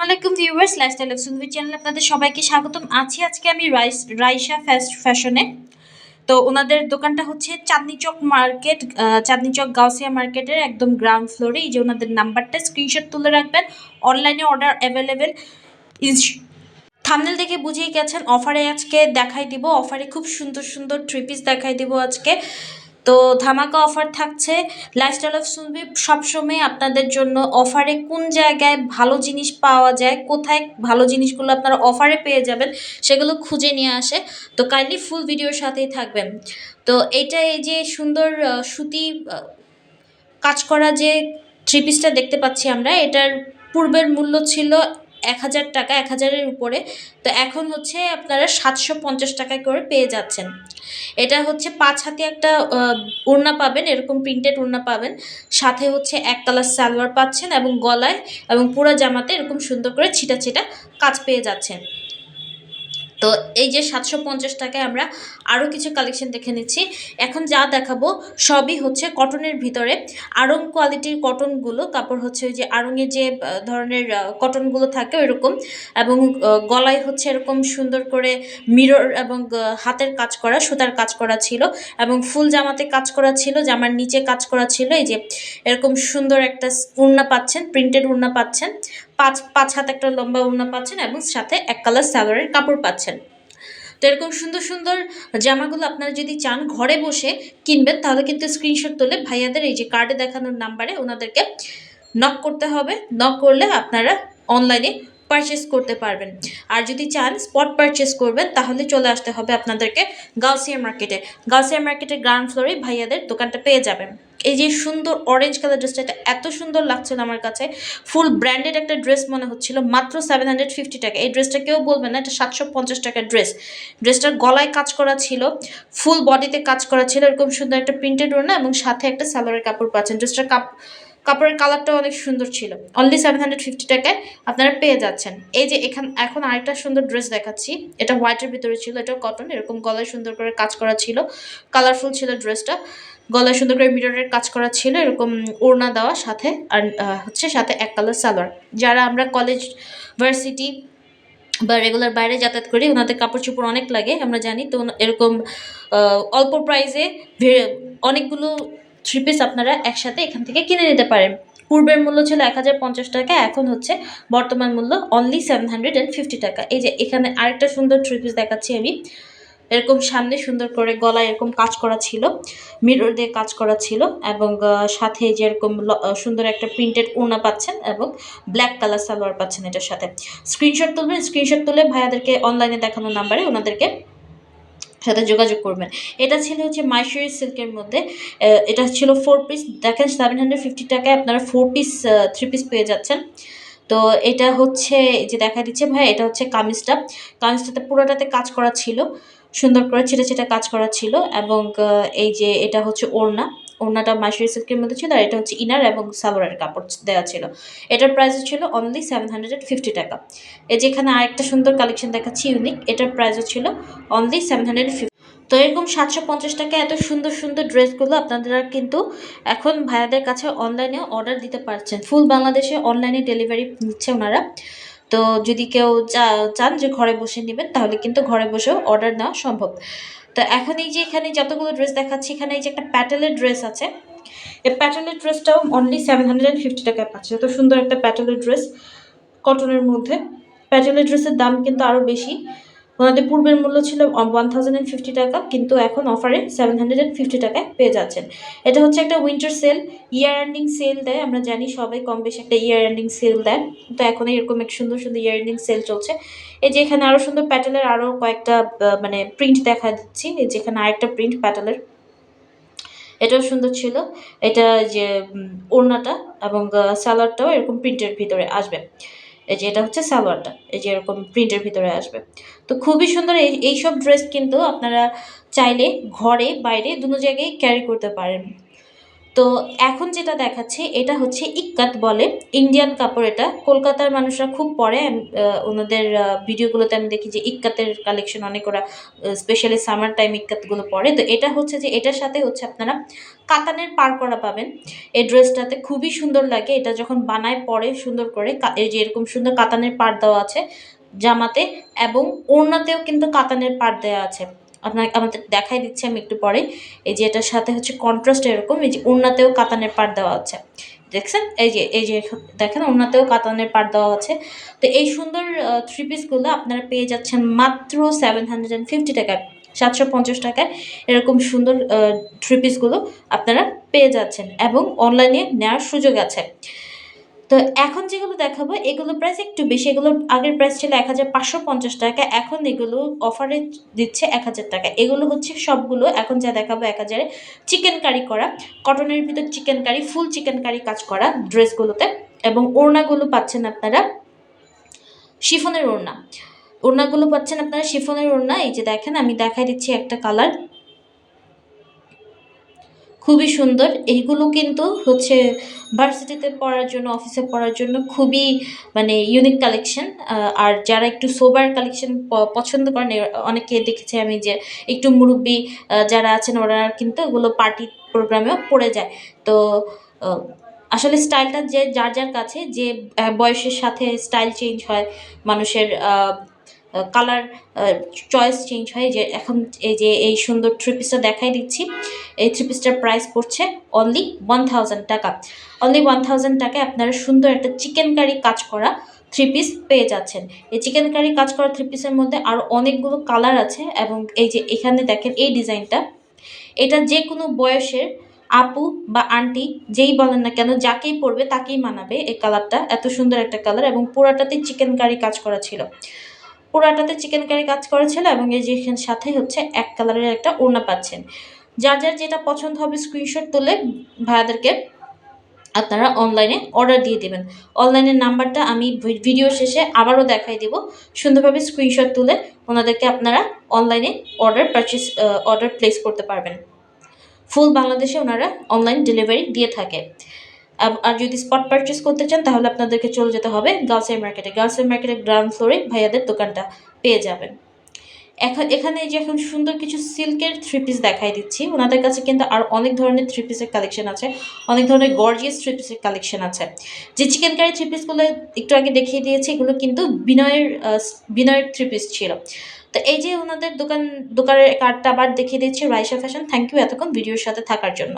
আলাইকুম viewers lifestyle of সুন্দরী চ্যানেলে আপনাদের সবাইকে স্বাগতম। আছি আজকে আমি রাইস রাইসা ফাস্ট ফ্যাশনে তো ওনাদের দোকানটা হচ্ছে চাঁদনি চক মার্কেট আহ, চাঁদনি চক গাউসিয়া মার্কেটের একদম গ্রাউন্ড ফ্লোরে এই যে ওনাদের নাম্বারটা স্ক্রিনশট তুলে রাখবেন। অনলাইনে অর্ডার অ্যাভেলেবেল থামনেল দেখে বুঝেই গেছেন অফারে আজকে দেখাই দিব। অফারে খুব সুন্দর সুন্দর থ্রি পিস দেখাই দিব আজকে। তো ধামাকা অফার থাকছে। লাইফস্টাইল অফ সুনবি সবসময় আপনাদের জন্য অফারে কোন জায়গায় ভালো জিনিস পাওয়া যায়, কোথায় ভালো জিনিসগুলো আপনারা অফারে পেয়ে যাবেন সেগুলো খুঁজে নিয়ে আসে। তো কাইন্ডলি ফুল ভিডিওর সাথেই থাকবেন। তো এইটা এই যে সুন্দর সুতি কাজ করা যে থ্রি পিসটা দেখতে পাচ্ছি আমরা, এটার পূর্বের মূল্য ছিল এক হাজার টাকা, এক হাজারের উপরে। তো এখন হচ্ছে আপনারা সাতশো পঞ্চাশ টাকায় করে পেয়ে যাচ্ছেন। এটা হচ্ছে পাঁচ হাতে একটা ওড়না পাবেন, এরকম প্রিন্টেড ওড়না পাবেন। সাথে হচ্ছে এক কালার সালোয়ার পাচ্ছেন এবং গলায় এবং পুরো জামাতে এরকম সুন্দর করে ছিটা ছিটা কাজ পেয়ে যাচ্ছেন। তো এই যে সাতশো পঞ্চাশ টাকায় আমরা আরও কিছু কালেকশন দেখে নিচ্ছি। এখন যা দেখাবো সবই হচ্ছে কটনের ভিতরে। আড়ং কোয়ালিটির কটনগুলো কাপড় হচ্ছে ওই যে আড়ংয়ের যে ধরনের কটনগুলো থাকে ওইরকম, এবং গলায় হচ্ছে এরকম সুন্দর করে মিরর এবং হাতের কাজ করা, সুতার কাজ করা ছিল, এবং ফুল জামাতে কাজ করা ছিল, জামার নিচে কাজ করা ছিল, এই যে এরকম সুন্দর একটা উড়না পাচ্ছেন প্রিন্টেড উড়না পাচ্ছেন। পাঁচ পাঁচ হাত একটা লম্বা উড়না পাচ্ছেন এবং সাথে এক কালার সালোয়ারের কাপড় পাচ্ছেন। তো এরকম সুন্দর সুন্দর জামাগুলো আপনারা যদি চান ঘরে বসে কিনবেন, তাহলে কিন্তু স্ক্রিনশট তুলে ভাইয়াদের এই যে কার্ডে দেখানোর নাম্বারে ওনাদেরকে নক করতে হবে। নক করলে আপনারা অনলাইনে পারচেস করতে পারবেন। আর যদি চান স্পট পারচেস করবেন, তাহলে চলে আসতে হবে আপনাদেরকে গাউসিয়া মার্কেটে গাউসিয়া মার্কেটের গ্রাউন্ড ফ্লোরে ভাইয়াদের দোকানটা পেয়ে যাবেন। এই যে সুন্দর অরেঞ্জ কালার ড্রেসটা এটা এত সুন্দর লাগছিল আমার কাছে। ফুল ব্র্যান্ডেড একটা ড্রেস মনে হচ্ছিল, মাত্র সেভেন হান্ড্রেড ফিফটি টাকা। এই ড্রেসটা কেউ বলবে না, এটা সাতশো পঞ্চাশ টাকার ড্রেস ড্রেসটার গলায় কাজ করা ছিল ফুল বডিতে কাজ করা ছিল, এরকম সুন্দর একটা প্রিন্টেড ওড়না এবং সাথে একটা সালোয়ারের কাপড় পাচ্ছেন। ড্রেসটার কাপ কাপড়ের কালারটাও অনেক সুন্দর ছিল। অনলি সেভেন হান্ড্রেড ফিফটি টাকায় আপনারা পেয়ে যাচ্ছেন। এই যে এখান এখন আরেকটা সুন্দর ড্রেস দেখাচ্ছি। এটা হোয়াইটের ভিতরে ছিল এটা কটন এরকম গলায় সুন্দর করে কাজ করা ছিল। কালারফুল ছিল ড্রেসটা গলায় সুন্দর করে মিররের কাজ করা ছিল, এরকম ওড়না দেওয়া সাথে, আর হচ্ছে সাথে এক কালার সালোয়ার। যারা আমরা কলেজ ভার্সিটি বা রেগুলার বাইরে যাতায়াত করি, ওনাদের কাপড় চোপড় অনেক লাগে, আমরা জানি। তো এরকম অল্প প্রাইসে অনেকগুলো থ্রি পিস আপনারা একসাথে এখান থেকে কিনে নিতে পারেন। পূর্বের মূল্য ছিল এক হাজার পঞ্চাশ টাকা, এখন হচ্ছে বর্তমান মূল্য অনলি সেভেন টাকা। এই যে, এখানে আরেকটা সুন্দর থ্রি পিস দেখাচ্ছি আমি। এরকম সামনে সুন্দর করে গলায় এরকম কাজ করা ছিল মিরর দিয়ে কাজ করা ছিল এবং সাথে যে এরকম সুন্দর একটা প্রিন্টেড ওড়না পাচ্ছেন এবং ব্ল্যাক কালার সালোয়ার পাচ্ছেন এটার সাথে। স্ক্রিনশট তুলবেন স্ক্রিনশট তুলে ভাইয়াদেরকে অনলাইনে দেখানো নাম্বারে ওনাদেরকে সাথে যোগাযোগ করবেন। এটা ছিল হচ্ছে মাইশরি সিল্কের মধ্যে এটা ছিল ফোর পিস দেখেন সেভেন হান্ড্রেড ফিফটি টাকায় আপনারা ফোর পিস থ্রি পিস পেয়ে যাচ্ছেন। তো এটা হচ্ছে যে দেখা দিচ্ছে ভাই এটা হচ্ছে কামিজটা। কামিজটাতে পুরোটাতে কাজ করা ছিল। সুন্দর করে ছেটে ছেটে কাজ করা ছিল এবং এই যে এটা হচ্ছে ওড়না, ওড়নাটা মাইশরি সিল্কের মধ্যে ছিল আর এটা হচ্ছে ইনার এবং সালোয়ারের কাপড় দেওয়া ছিল। এটার প্রাইস ছিল অনলি সেভেন হান্ড্রেড ফিফটি টাকা। এই যে এখানে আরেকটা সুন্দর কালেকশন দেখাচ্ছি ইউনিক এটার প্রাইসও ছিল অনলি সেভেন হান্ড্রেড ফিফটি তো এরকম সাতশো পঞ্চাশ টাকা এত সুন্দর সুন্দর ড্রেসগুলো আপনারা কিন্তু এখন ভাইয়াদের কাছে অনলাইনে অর্ডার দিতে পারছেন। ফুল বাংলাদেশে অনলাইনে ডেলিভারি নিচ্ছে ওনারা। তো যদি কেউ চান যে ঘরে বসে নেবেন, তাহলে কিন্তু ঘরে বসেও অর্ডার নেওয়া সম্ভব। তো এখন এই যে এখানে যতগুলো ড্রেস দেখাচ্ছি, এখানে এই যে একটা প্যাটেলের ড্রেস আছে। এই প্যাটেলের ড্রেসটাও অনলি সেভেন হান্ড্রেড ফিফটি টাকায় পাচ্ছে। এত সুন্দর একটা প্যাটেলের ড্রেস কটনের মধ্যে। প্যাটেলের ড্রেসের দাম কিন্তু আরও বেশি। ওনাদের পূর্বের মূল্য ছিল ওয়ান থাউজেন্ড ফিফটি টাকা, কিন্তু এখন অফারে সেভেন হান্ড্রেড ফিফটি টাকায় পেয়ে যাচ্ছেন। এটা হচ্ছে একটা winter sale year ending sale দেয়, আমরা জানি সবাই কম বেশি একটা ইয়ার এন্ডিং সেল দেয়। তো এখন এরকম এক সুন্দর সুন্দর ইয়ার এন্ডিং সেল চলছে। এই যে এখানে আরও সুন্দর প্যাটেলের আরও কয়েকটা মানে প্রিন্ট দেখা দিচ্ছি। এই যে এখানে আরেকটা প্রিন্ট প্যাটেলের এটাও সুন্দর ছিল। এটা যে ওড়নাটা এবং সালোয়ারটাও এরকম প্রিন্টের ভিতরে আসবে। এই যে এটা হচ্ছে সালোয়ারটা, এই যে এরকম প্রিন্টের ভিতরে আসবে। তো খুবই সুন্দর এই এইসব ড্রেস কিন্তু আপনারা চাইলে ঘরে, বাইরে দুনো জায়গায় ক্যারি করতে পারেন। তো এখন যেটা দেখাচ্ছে, এটা হচ্ছে ইক্কাত বলে। ইন্ডিয়ান কাপড় এটা। কলকাতার মানুষরা খুব পরে ওনাদের ভিডিওগুলোতে আমি দেখি যে ইক্কাতের কালেকশন অনেক ওরা স্পেশালি সামার টাইম ইক্কাতগুলো পরে। তো এটা হচ্ছে যে, এটার সাথে হচ্ছে আপনারা কাতানের পার করা পাবেন। এই ড্রেসটাতে খুবই সুন্দর লাগে। এটা যখন বানায় পরে সুন্দর করে এই যে এরকম সুন্দর কাতানের পার দেওয়া আছে জামাতে, এবং ওড়নাতেও কিন্তু কাতানের পার দেওয়া আছে। আপনার, আমাদের দেখাই দিচ্ছি আমি একটু পরে এই যে এটার সাথে হচ্ছে কন্ট্রাস্ট এরকম, এই যে ওড়নাতেও কাতানের পার দেওয়া আছে। দেখছেন? এই যে এই যে দেখেন ওড়নাতেও কাতানের পার দেওয়া আছে। তো এই সুন্দর থ্রি পিসগুলো আপনারা পেয়ে যাচ্ছেন মাত্র সেভেন হান্ড্রেড অ্যান্ড ফিফটি টাকায়, সাতশো পঞ্চাশ টাকায়। এরকম সুন্দর থ্রি পিসগুলো আপনারা পেয়ে যাচ্ছেন এবং অনলাইনে নেওয়ার সুযোগ আছে। তো এখন যেগুলো দেখাবো, এগুলো প্রাইস একটু বেশি, এগুলো আগের প্রাইস ছিল এক হাজার পাঁচশো পঞ্চাশ টাকা, এখন এগুলো অফারে দিচ্ছে এক হাজার টাকা। এগুলো হচ্ছে সবগুলো, এখন যা দেখাবো এক হাজারে চিকেন কারি করা কটনের ভিতর চিকেন কারি ফুল চিকেন কারি কাজ করা ড্রেসগুলোতে এবং ওড়নাগুলো পাচ্ছেন আপনারা শিফনের ওড়না। ওড়নাগুলো পাচ্ছেন আপনারা শিফনের ওড়না, এই যে দেখেন আমি দেখাই দিচ্ছি একটা কালার খুবই সুন্দর। এইগুলো কিন্তু হচ্ছে ভার্সিটিতে পড়ার জন্য, অফিসে পড়ার জন্য খুবই মানে ইউনিক কালেকশন আর যারা একটু সোবার কালেকশন পছন্দ করেন অনেকে দেখেছি আমি যে একটু মুরব্বী যারা আছেন ওরা কিন্তু এগুলো পার্টি প্রোগ্রামেও পড়ে যায়। তো আসলে স্টাইলটা যে, যার যার কাছে, যে বয়সের সাথে স্টাইল চেঞ্জ হয়, মানুষের কালার চয়েস চেঞ্জ হয়। যে এখন এই যে এই সুন্দর থ্রি পিসটা দেখাই দিচ্ছি। এই থ্রি পিসটার প্রাইস পড়ছে অনলি ওয়ান থাউজেন্ড টাকা। অনলি ওয়ান থাউজেন্ড টাকায় আপনারা সুন্দর একটা চিকেন কারি কাজ করা থ্রি পিস পেয়ে যাচ্ছেন। এই চিকেন কারি কাজ করা থ্রি পিসের মধ্যে আরও অনেকগুলো কালার আছে এবং এই যে এখানে দেখেন এই ডিজাইনটা এটা যে কোনো বয়সের আপু বা আন্টি যেই বলেন না কেন, যাকেই পরবে তাকেই মানাবে এই কালারটা এত সুন্দর একটা কালার এবং পুরাটাতে চিকেন কারি কাজ করা ছিল। পুরাটাতে চিকেন কারি কাজ করা ছিল এবং এই যে সাথে হচ্ছে এক কালারের একটা ওড়না পাচ্ছেন। যার যার যেটা পছন্দ হবে স্ক্রিনশট তুলে ভাইয়াদেরকে আপনারা অনলাইনে অর্ডার দিয়ে দেবেন। অনলাইনের নাম্বারটা আমি ভিডিও শেষে আবারও দেখাই দেব। সুন্দরভাবে স্ক্রিনশট তুলে ওনাদেরকে আপনারা অনলাইনে অর্ডার পারচেস অর্ডার প্লেস করতে পারবেন। ফুল বাংলাদেশে ওনারা অনলাইন ডেলিভারি দিয়ে থাকে। আর যদি স্পট পারচেস করতে চান, তাহলে আপনাদেরকে চলে যেতে হবে গার্লসের মার্কেটে গার্লসের মার্কেটের গ্রাউন্ড ফ্লোরে ভাইয়াদের দোকানটা পেয়ে যাবেন। এখন, এখানে যে এখন সুন্দর কিছু সিল্কের থ্রি পিস দেখাই দিচ্ছি। ওনাদের কাছে কিন্তু আর অনেক ধরনের থ্রি পিসের কালেকশন আছে, অনেক ধরনের গর্জিয়াস থ্রি পিসের কালেকশন আছে। যে চিকেন কারি থ্রি পিসগুলো একটু আগে দেখিয়ে দিয়েছি, এগুলো কিন্তু বিনয়ের বিনয়ের থ্রি পিস ছিল। তো এই যে ওনাদের দোকান, দোকানের কার্ডটা আবার দেখিয়ে দিচ্ছি, রাইসা ফ্যাশন থ্যাংক ইউ এতক্ষণ ভিডিওর সাথে থাকার জন্য।